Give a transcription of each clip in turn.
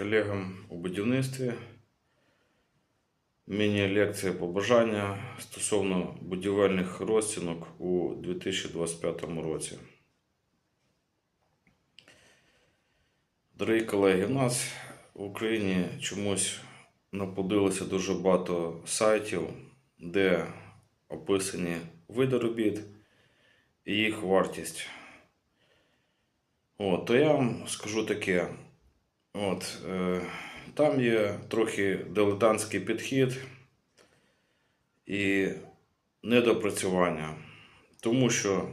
колегам у будівництві. Міні-лекція побажання стосовно будівельних розцінок у 2025 році. Дорогі колеги, у нас в Україні чомусь наплодилося дуже багато сайтів, де описані види робіт і їх вартість. От, то я вам скажу таке. От, е, там є трохи дилетантський підхід і недопрацювання, тому що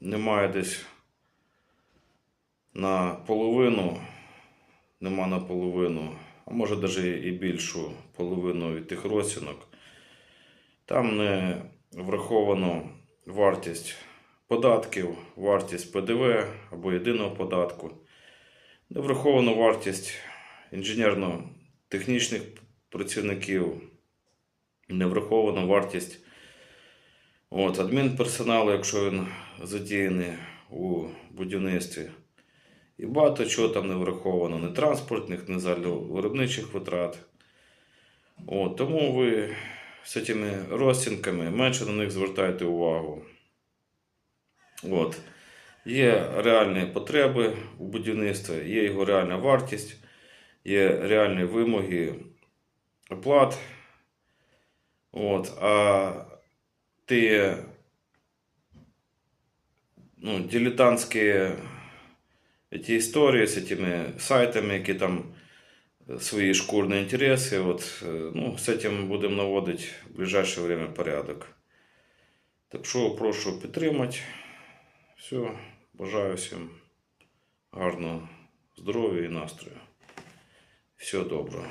немає десь на половину, нема на половину, а може навіть і більшу половину від тих розцінок. Там не враховано вартість податків, вартість ПДВ або єдиного податку. Не враховано вартість інженерно-технічних працівників, не враховано вартість от, адмінперсоналу, якщо він задіяний у будівництві. І багато чого там не враховано, ні транспортних, ні виробничих витрат. От, тому ви з цими розцінками менше на них звертайте увагу. От. Є реальні потреби у будівництві, є його реальна вартість, є реальні вимоги оплат. От. А ті ну, дилетантські ті історії з цими сайтами, які там свої шкурні інтереси, от, е, ну, з цим будемо наводити в ближайшее время порядок. Так що прошу підтримати. Все, бажаю всім гарного здоров'я і настрою. Всього доброго.